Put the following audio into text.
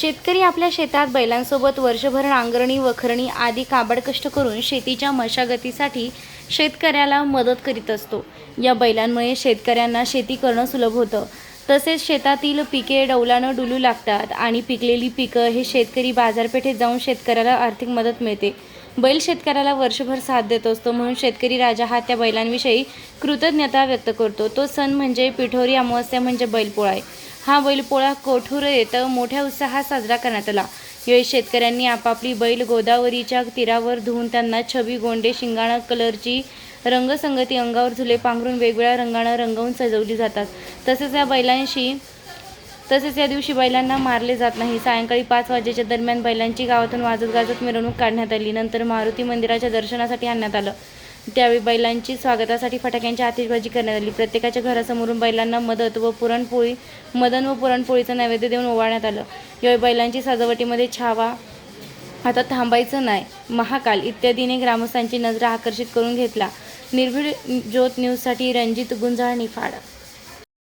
शेतकरी आपल्या शेतात बैलांसोबत वर्षभर नांगरणी वखरणी आदी काबड कष्ट करून शेतीच्या मशागतीसाठी शेतकऱ्याला मदत करीत असतो. या बैलांमुळे शेतकऱ्यांना शेती करणं सुलभ होतं. तसेच शेतातील पिके डौलानं डुलू लागतात आणि पिकलेली पिकं हे शेतकरी बाजारपेठेत जाऊन शेतकऱ्याला आर्थिक मदत मिळते. बैल शेतकऱ्याला वर्षभर साथ देत असतो म्हणून शेतकरी राजा हा त्या बैलांविषयी कृतज्ञता व्यक्त करतो. तो सण म्हणजे पिठोरी अमावस्या म्हणजे बैलपोळा आहे. हा बैलपोळा कोठूर येतं? मोठ्या उत्साहात साजरा करण्यात आला. यावेळी शेतकऱ्यांनी आपापली बैल गोदावरीच्या तीरावर धुवून त्यांना छबी गोंडे शिंगाणा कलरची रंगसंगती अंगावर झुले पांघरून वेगवेगळ्या रंगानं रंगवून सजवली जातात. तसेच या बैलांशी तसेच या दिवशी बैलांना मारले जात नाही. सायंकाळी पाच वाजेच्या दरम्यान बैलांची गावातून वाजत गाजत मिरवणूक काढण्यात आली. नंतर मारुती मंदिराच्या दर्शनासाठी आणण्यात आलं. त्यावेळी बैलांची स्वागतासाठी फटाक्यांची आतिषबाजी करण्यात आली. प्रत्येकाच्या घरासमोरून बैलांना मदत व पुरणपोळी मदन व पुरणपोळीचं नैवेद्य देऊन ओवाळण्यात आलं. यावेळी बैलांची सजावटीमध्ये छावा आता थांबायचं नाही महाकाल इत्यादीने ग्रामस्थांची नजरा आकर्षित करून घेतला. निर्भीड ज्योत न्यूजसाठी रणजित गुंजाळ निफाड.